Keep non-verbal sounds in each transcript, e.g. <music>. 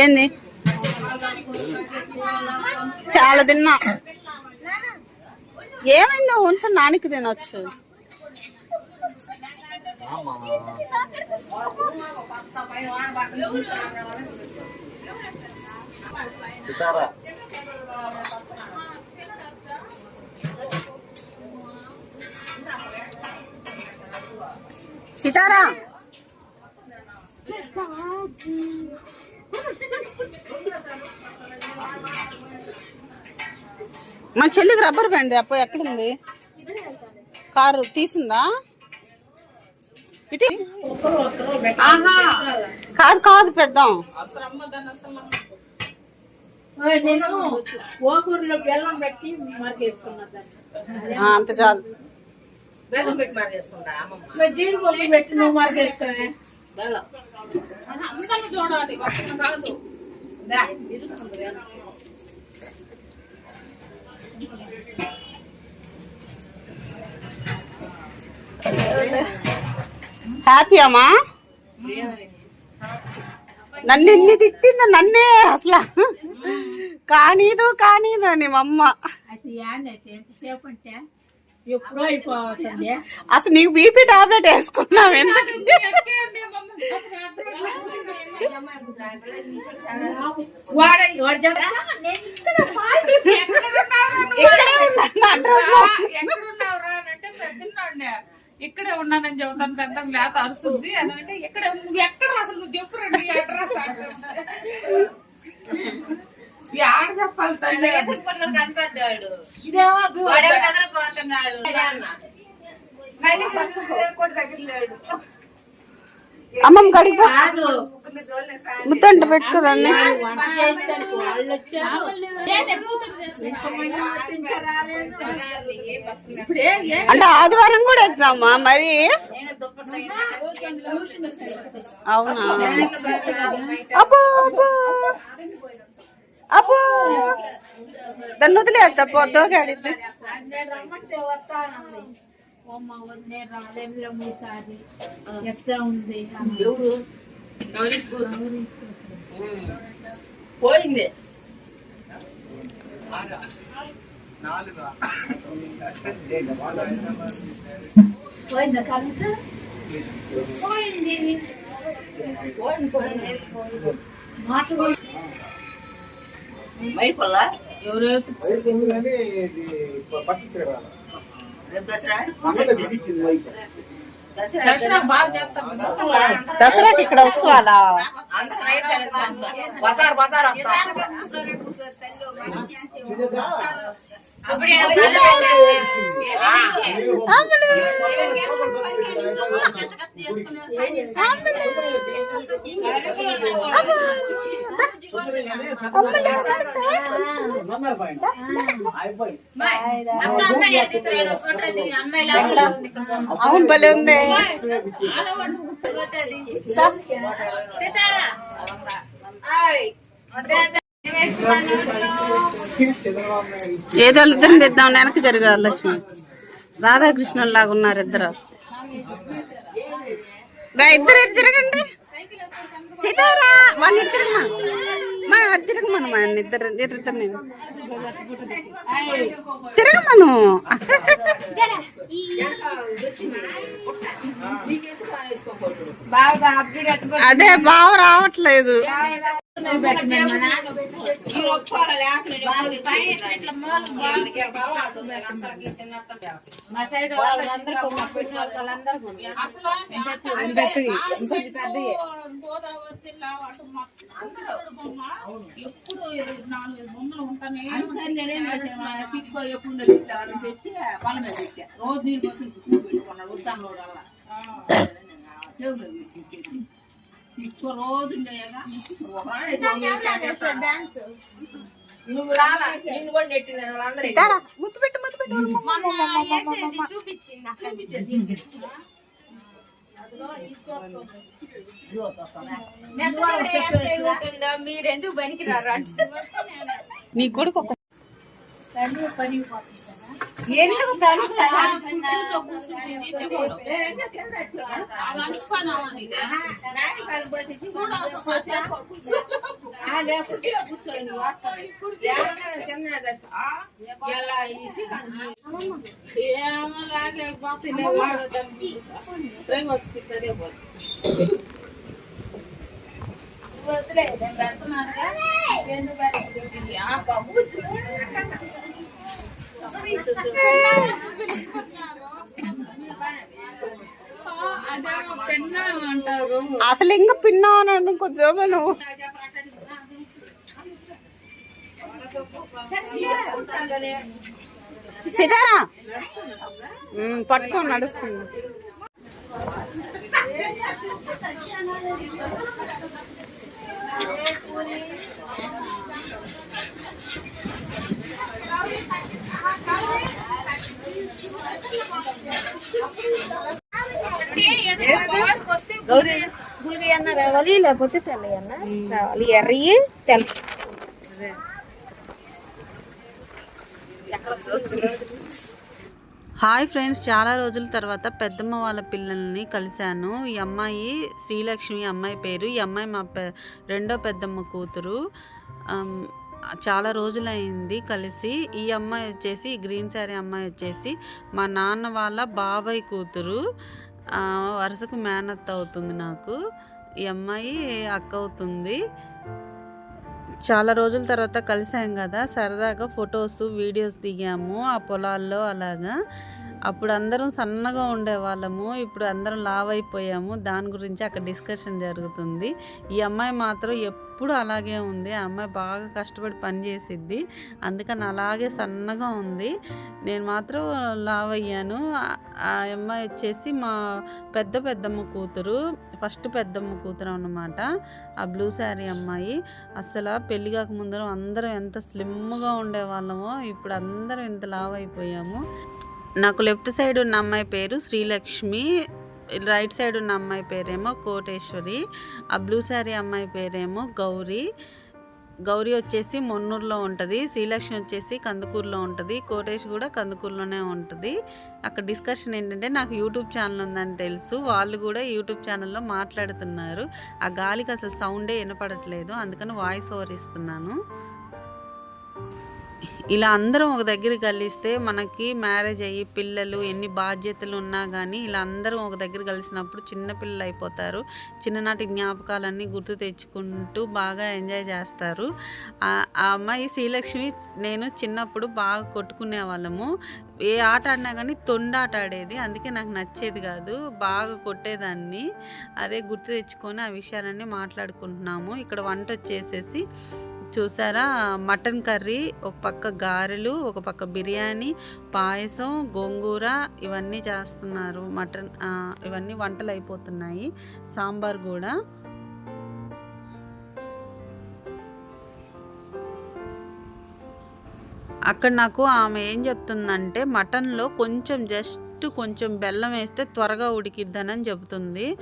ఏంది? చాలా తిన్నా. ఏమైందో ఉంచు నానికి తినొచ్చు. సితారా? సితారా? మా చెల్లికి రబ్బర్ బ్యాండ్ అప్ప ఎక్కడుంది? కారు తీసిందా? ఇటు. కాదు కాదు పెద్దాం. నేను ఓకూరులో బెల్లం పెట్టి మార్కేసుకున్నా దాన్ని. అంత చాలు. బెల్లం పెట్టి మారేసుకుంటా అమ్మమ్మ. జీడిపప్పు పెట్టి నువ్వు మార్కేస్తావే బెల్లం. అందరూ చూడాలి కదా. హ్యాపీ అమ్మా? నన్ను ఎన్ని తిట్టిందో నన్నే అసలు. కానీదు కానీదు అని మా అమ్మ. ఎప్పుడో అసలు నీకు బీపీ టాబ్లెట్ వేసుకున్నావు ఇక్కడ ఇక్కడే ఇక్కడే ఉన్నానని చెబుతాను పెద్ద లేత అరుస్తుంది అని అంటే ఎక్కడ నువ్వు ఎక్కడ అసలు? నువ్వు చెప్పురండి అడ్రస్. కనపడ్డాడు. అమ్మమ్మ పో. కాదు. ముద్దంట ఏ అంటే ఆదివారం కూడా ఎగ్జామా మరి? అవునా? అబ్బో అబ్బో. అబ్బో దాన్ని వదిలేట పొద్దుగాడిద్ది పోయింది పోయిందా పోయింది పోయింది పోయింది మాట ఎవరు? బాగా చేస్తాం. దసరాకి ఇక్కడ వస్తావాలా వెళ్తాం. బజార్ బజార్ అవును భలే ఉంది. సీతారా? ఏదో ఇద్దరిని తెద్దాం వెనక్కి జరగాలి లక్ష్మి. రాధాకృష్ణ లాగా ఉన్నారు ఇద్దరు. ఇద్దరు తిరగండి? సీతారా వాళ్ళు ఇద్దరు మా తిరగమను మా ఇద్దరు ఇద్దరు నేను. తిరగమను అదే బావ రావట్లేదు. ఎప్పుడు నాలుగు బొమ్మలు పిక్కో ఎప్పుడు తెచ్చి వాళ్ళ మీద పెట్టా. రోజు నీళ్ళు పువ్వు పెట్టుకున్నాడు ఉద్దాం రోజల్లా రోజు. నువ్వు రాలా? కూడా నెట్టింది సీతారా ముద్దు పెట్టు ముద్దు పెట్టు. చూపించేది దీనికి. ఇదిగో వస్తుందా? నువ్వు వాళ్ళకి చెప్పేది మీరు ఎందుకు పనికిరారు అంటే నీ కొడుకు ఒక ఎందుకు తలుపు నాటి కాలు పోతే ఆ, లేకుంటే కూర్చోండి, వాడుకోండి. లేకుండా తిన్నది. ఆ, ఎలా ఇసి కంది. ఏమలాగే గొప్పలే వాడు ట్రైన్ వస్తుంది వదిలే నేను పెడుతున్నానుగా ఎందుకు పెట్టలేదు? ఆ బాబు అదేమో పెన్న అంటారు అసలు ఇంకా పిన్నా అని అంటే కొద్దిగా నువ్వు సీతారా? పట్టుకొని నడుస్తుంది. గుల్గి అన్న రావాలి లేకపోతే తెల్ల అన్న రావాలి. ఎర్రయి తెల్ల. హాయ్ ఫ్రెండ్స్ చాలా రోజుల తర్వాత పెద్దమ్మ వాళ్ళ పిల్లల్ని కలిశాను. ఈ అమ్మాయి శ్రీలక్ష్మి అమ్మాయి పేరు. ఈ అమ్మాయి మా పె రెండో పెద్దమ్మ కూతురు. చాలా రోజులైంది కలిసి ఈ అమ్మాయి వచ్చేసి ఈ గ్రీన్ శారీ అమ్మాయి వచ్చేసి మా నాన్న వాళ్ళ బాబాయ్ కూతురు. వరుసకు మేనత్త అవుతుంది నాకు. ఈ అమ్మాయి అక్క అవుతుంది. చాలా రోజుల తర్వాత కలిసాం కదా సరదాగా ఫొటోస్ వీడియోస్ దిగాము ఆ పొలాల్లో అలాగా. అప్పుడు అందరం సన్నగా ఉండేవాళ్ళము. ఇప్పుడు అందరం లావ్ అయిపోయాము దాని గురించి అక్కడ డిస్కషన్ జరుగుతుంది. ఈ అమ్మాయి మాత్రం ఎప్పుడు అలాగే ఉంది. ఆ అమ్మాయి బాగా కష్టపడి పని చేసిద్ది. అందుకని అలాగే సన్నగా ఉంది. నేను మాత్రం లావ్ అయ్యాను ఆ- ఆ అమ్మాయి వచ్చేసి మా పెద్ద పెద్దమ్మ కూతురు. ఫస్ట్ పెద్దమ్మ కూతురు అన్నమాట. ఆ బ్లూ శారీ అమ్మాయి. అసలు పెళ్ళి కాక ముందరం అందరం ఎంత స్లిమ్గా ఉండేవాళ్ళమో ఇప్పుడు అందరం ఇంత లావ్ అయిపోయాము నాకు లెఫ్ట్ సైడ్ ఉన్న అమ్మాయి పేరు శ్రీలక్ష్మి రైట్ సైడ్ ఉన్న అమ్మాయి పేరేమో కోటేశ్వరి ఆ బ్లూ శారీ అమ్మాయి పేరేమో గౌరీ. గౌరీ వచ్చేసి మొన్నూరులో ఉంటుంది శ్రీలక్ష్మి వచ్చేసి కందుకూరులో ఉంటుంది కోటేష్ కూడా కందుకూరులోనే ఉంటుంది. అక్కడ డిస్కషన్ ఏంటంటే నాకు యూట్యూబ్ ఛానల్ ఉందని తెలుసు వాళ్ళు కూడా యూట్యూబ్ ఛానల్లో మాట్లాడుతున్నారు. ఆ గాలికి అసలు సౌండే వినపడట్లేదు అందుకని వాయిస్ ఓవర్ ఇస్తున్నాను. ఇలా అందరం ఒక దగ్గర కలిస్తే మనకి మ్యారేజ్ అయ్యి పిల్లలు ఎన్ని బాధ్యతలు ఉన్నా కానీ ఇలా అందరం ఒక దగ్గర కలిసినప్పుడు చిన్నపిల్లలు అయిపోతారు. చిన్ననాటి జ్ఞాపకాలన్నీ గుర్తు తెచ్చుకుంటూ బాగా ఎంజాయ్ చేస్తారు. ఆ ఆ అమ్మాయి శ్రీలక్ష్మి నేను చిన్నప్పుడు బాగా కొట్టుకునే వాళ్ళము. ఏ ఆట ఆడినా కానీ తొండాట ఆడేది. అందుకే నాకు నచ్చేది కాదు. బాగా కొట్టేదాన్ని. అదే గుర్తు తెచ్చుకొని ఆ విషయాలన్నీ మాట్లాడుకుంటున్నాము. ఇక్కడ వంట వచ్చేసేసి చూసారా? మటన్ కర్రీ ఒక పక్క గారెలు ఒక పక్క బిర్యానీ పాయసం గోంగూర ఇవన్నీ చేస్తున్నారు. మటన్ ఇవన్నీ వంటలు అయిపోతున్నాయి సాంబార్ కూడా. అక్కడ నాకు ఆమె ఏం చెప్తుందంటే మటన్లో కొంచెం జస్ట్ కొంచెం బెల్లం వేస్తే త్వరగా ఉడికిద్దనని చెబుతుంది.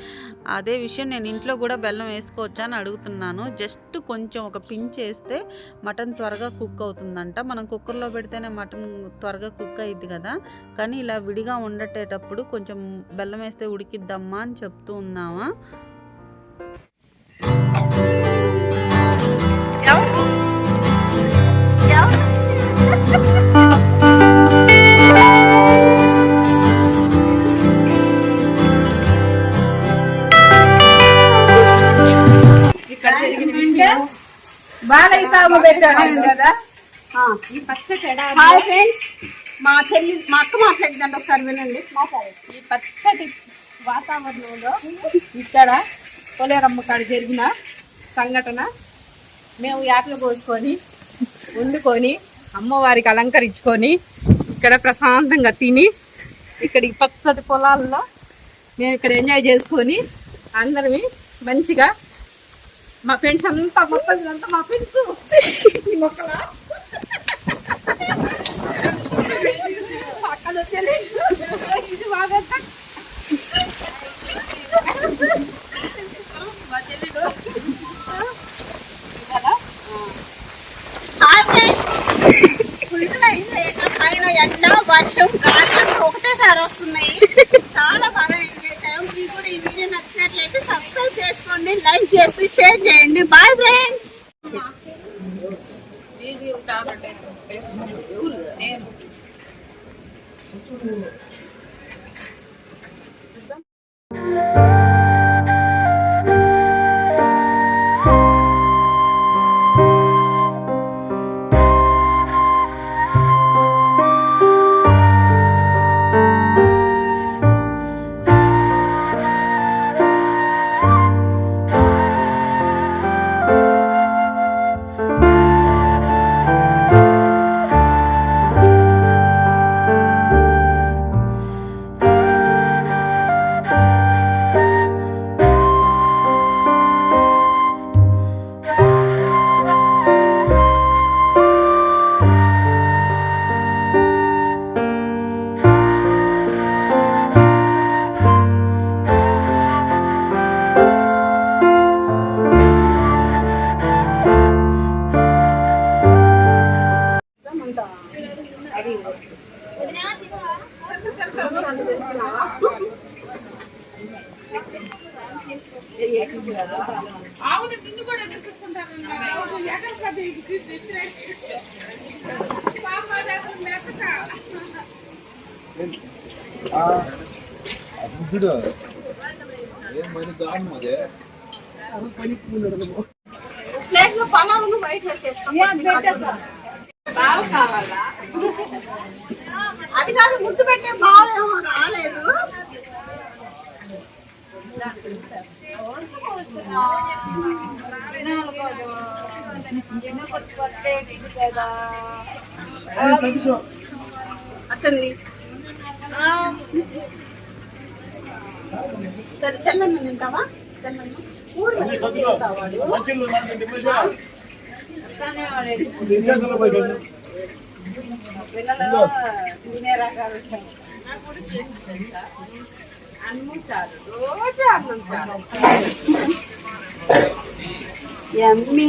అదే విషయం నేను ఇంట్లో కూడా బెల్లం వేసుకోవచ్చా అని అడుగుతున్నాను. జస్ట్ కొంచెం ఒక పించ్ వేస్తే మటన్ త్వరగా కుక్ అవుతుందంట. మనం కుక్కర్లో పెడితేనే మటన్ త్వరగా కుక్ అయ్యిద్ది కదా. కానీ ఇలా విడిగా ఉండేటప్పుడు కొంచెం బెల్లం వేస్తే ఉడికిద్దమ్మా అని చెప్తూ ఉన్నావా? ఇక్కడ జరిగిన బాలయ్య సాగు పెట్టాను కదా ఈ పచ్చటి ఎడారి హాయ్ ఫ్రెండ్స్. మా చెల్లి మా అక్క మాట్లాడుతుందండి. ఒకసారి వినండి. ఈ పచ్చటి వాతావరణంలో ఇక్కడ కొలేరమ్మ కాడ జరిగిన సంఘటన మేము యాటలు కోసుకొని వండుకొని అమ్మవారికి అలంకరించుకొని ఇక్కడ ప్రశాంతంగా తిని ఇక్కడ ఈ పచ్చటి పొలాల్లో మేము ఇక్కడ ఎంజాయ్ చేసుకొని అందరమి మంచిగా మా ఫ్రెండ్స్ అంతా మొక్కలు అంతా మా ఫ్రెండ్స్ మొక్కల? ఇది ఎండ వర్షం గాలి ఒకటేసారి వస్తున్నాయి. చాలా బాగా చేసుకోండి లైక్ చేసి షేర్ చేయండి. బాయ్ ఫ్రెండ్స్ బుద్ధుడు ఏం దారుణం అదే ప్లేస్ బయట బావ. కావాలా అది కాదు ముద్దు పెట్టే బావేమో రాలేదు అతన్ని తెల్లన్న తింటావా తెల్లన్న ఊర్లో తింటావా పిల్లలు తినే రకాలు అన్నం చారు రోజు అన్నం చారు ఎమ్మి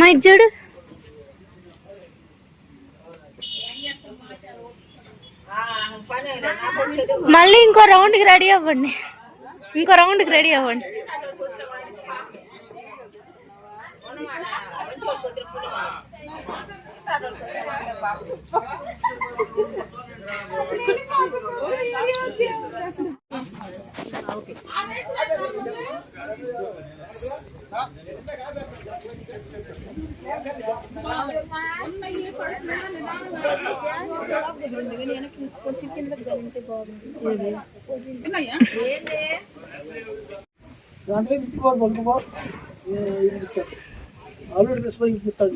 వాళ్ళే చూడు. మళ్ళీ ఇంకో రౌండ్కి రెడీ అవ్వండి. ఇంకో రౌండ్కి రెడీ అవ్వండి. ఆల్రెడీ డిస్ప్లే ఇస్తాడు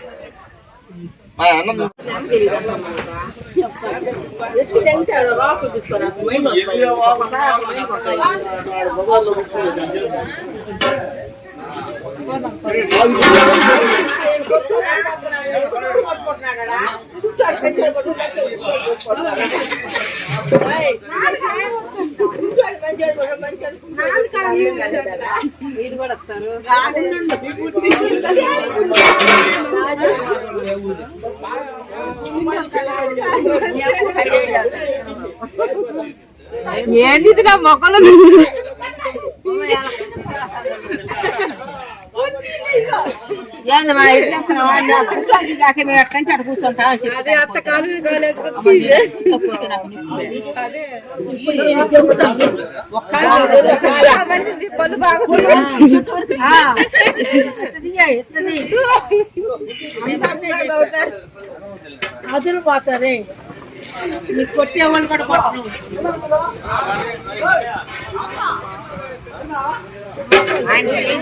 మామ మామద్రులో కూడా ఏంది నా మొక్కలు? <laughs> ఏంది మా ఇల్లు ఎత్తున్నావా? నా కూర్చోండి కాక మీరు అట్టంటే అటు కూర్చుంటా అని చెప్పి అదే అత్త కాలు కాలేసుకొని చెప్పొద్దు నాకు నీకు. ఈ చెబుతాను. ఒక్క పళ్ళు బాగా ఆ. ఎత్తది, ఎత్తది. అదులు పోతారే నీకు కొట్టే వాళ్ళు కూడా కొట్టను. ఆయన ఏం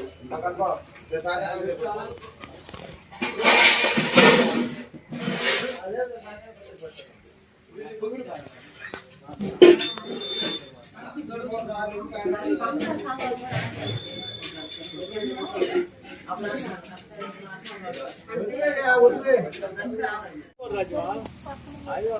అనుకోవడం శాంతి వేసుకోవాలని అయిపోయింది అయ్యో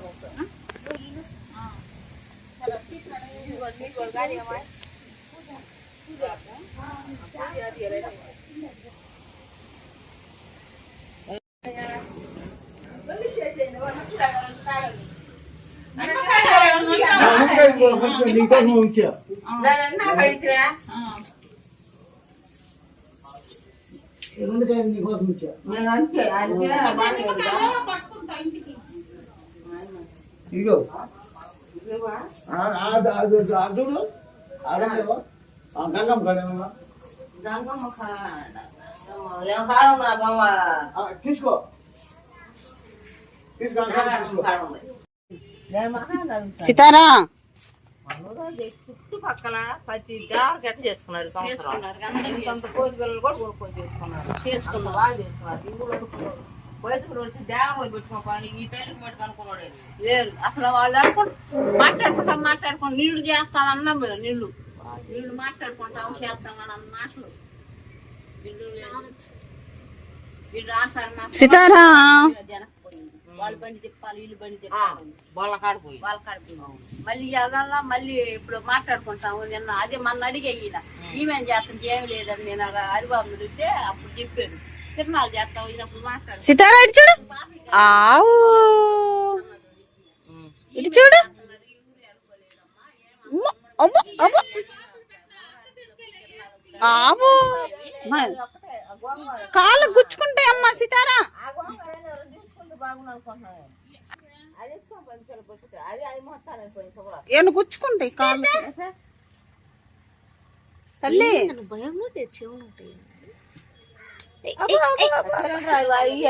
నీకోసం ఉంచా రెండు కాయలు నీకోసం గంగమ్మ కడేమా గంగమ్మ కాడ ఏం కాడ ఉందా బామ్మ తీసుకో. తీసుకో తీసుకో. సితారా? చుట్టుపక్కల ప్రతి దేవర గట్ట చేసుకున్నారు కొంత కోతి పిల్లలు కూడా కొనుక్కొని చేసుకున్నారు. చేసుకున్నారు. బాగా చేసుకున్నారు. ఈ ఊళ్ళో అనుకున్నారు వయసుకు వచ్చి దేవరలు పెట్టుకున్న పని ఈ తల్లికి పెట్టుకు అనుకున్నాడు లేరు అసలు వాళ్ళు అనుకుంటు మాట్లాడుకుంటాం మాట్లాడుకుంటాం నీళ్ళు చేస్తామన్నా మీరు నీళ్ళు. నీళ్ళు మాట్లాడుకుంటాం చేస్తామని అన్న మాటలు. వీళ్ళు మాకు సితారా? వాళ్ళ బండి చెప్పాలి వీళ్ళు బండి చెప్పాలి వాళ్ళ కాడిపోయి వాళ్ళ కాడిపోయి మళ్ళీ అదల్లా మళ్ళీ ఇప్పుడు మాట్లాడుకుంటాము నిన్న అదే మన అడిగే ఈయన. ఈమెం చేస్తుంది ఏమి లేదని నేను హరిబాబు అడిగితే అప్పుడు చెప్పాడు. తిరునాలు చేస్తాం ఈయనప్పుడు మాట్లాడు. సితారా చూడు. ఆవు. ఇటు చూడు. అమ్మ, అమ్మ, అమ్మ. ఆవు. కాళ్ళు గుచ్చుకుంటాయి అమ్మ సితారా. ఏమైనా గుచ్చుకుంటాయి కాళ్ళు తల్లి.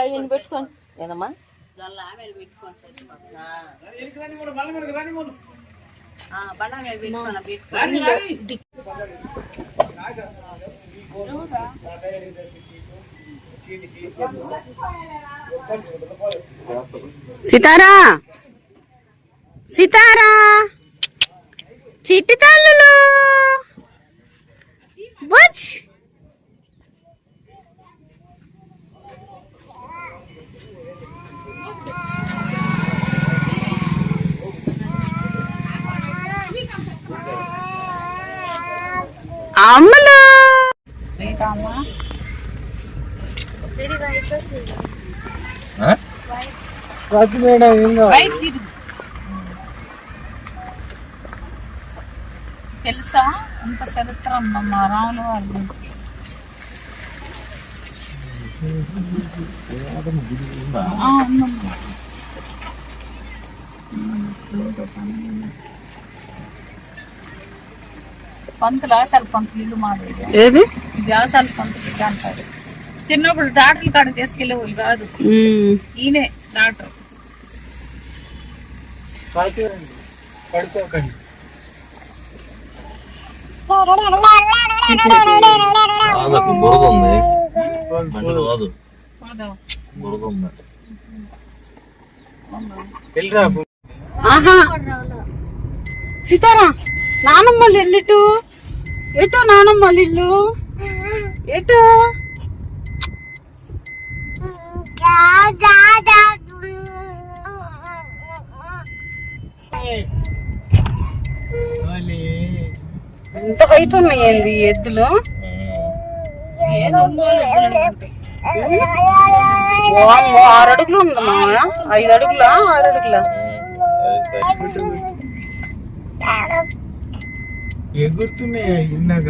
అయ్యని పెట్టుకోండి ఏదమ్మా సితారా? సితారా? చిట్టి తల్లులు! బుచ్! అమ్మలు తెలుసా? ఇంత చరిత్ర ఉందమ్మా రాముల వాళ్ళు. ఆ, ఉందమ్మా. పంతులు ఆశాలు పంతులు ఇల్లు ఏది? ఇది ఆశాలు పంతులు అంటారు. చిన్నప్పుడు డాక్టర్ కాడ తీసుకెళ్ళే వాళ్ళు కాదు. ఈయనే డాక్టర్. పడుకోకండి. కాదకు బురద ఉంది. మంటలు కాదు. పోదాం. బురద ఉంది. వెళ్ళిరా. ఆహా. సీతారా నానమ్మలు ఎల్లిటు ఎటు నానమ్మలు ఇల్లు ఎటు? ఇంత బయట ఉన్నాయండి ఎద్దులు? ఆరు అడుగులు ఉందమ్మా ఐదు అడుగులా? ఆరు అడుగులా? ఎగురుతున్నాయి ఇందాక?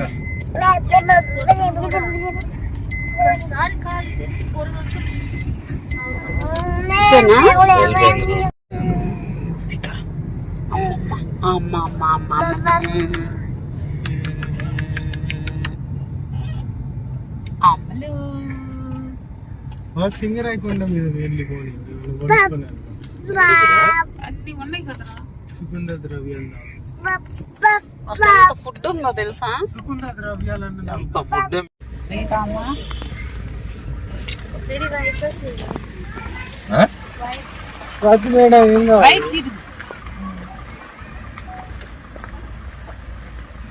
సింగర్ అయిపోయిందా మీరు వెళ్ళిపోయి అన్ని ఉన్నాయి కదరా. సుకుంద ద్రవ్యాలు అసలు ఎంత ఫుడ్ ఉందో తెలుసా? అంత ఫుడ్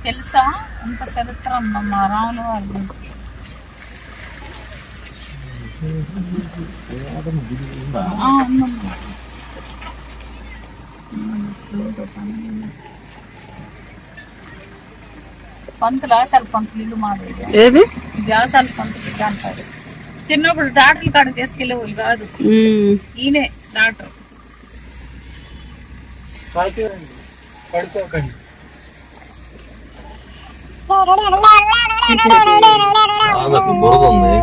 తెలుసా? అంత చరిత్ర ఉందమ్మా రాముల వాళ్ళు ఉందమ్మా పంతులు ఆశాలు పంతులు ఇల్లు ఏది? ఇది ఆశాలు పంతులు అంటారు. చిన్నప్పుడు డాక్టర్ కాడ తీసుకెళ్ళే వాళ్ళు కాదు. ఈయనే డాక్టర్. రాత్రి రండి పడుకోకండి. కాదకు బురద ఉంది.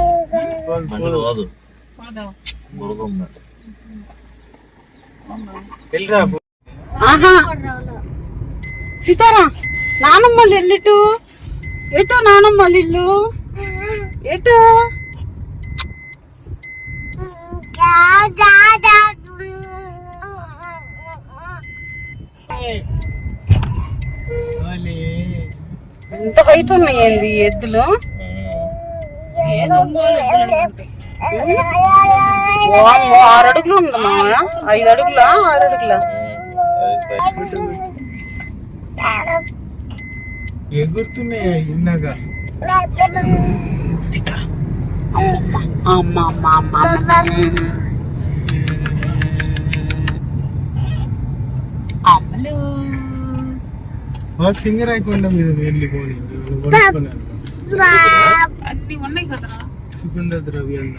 మంటలు కాదు పోదాం. బురద ఉంది. వెళ్ళిరా. ఆహా. సీతారా నానమ్మలు ఎల్లిటు ఎటు నానమ్మలు ఇల్లు ఎటు? ఇంత బయట ఉన్నాయండి ఎద్దులు? ఆరు అడుగులు ఉందమ్మా ఐదు అడుగులా? ఆరు అడుగులా. ఎగురుతున్నాయి ఇందాక? అమ్మ అమ్మ అమ్మ అమ్మ అమ్మలు సింగర్ అయిపోయిందా మీరు వెళ్ళిపోయి అన్ని ఉన్నాయి కదరా. సుకుంద ద్రవ్యాలు.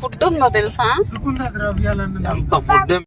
ఫుడ్ ఉందో తెలుసా? అంత ఫుడ్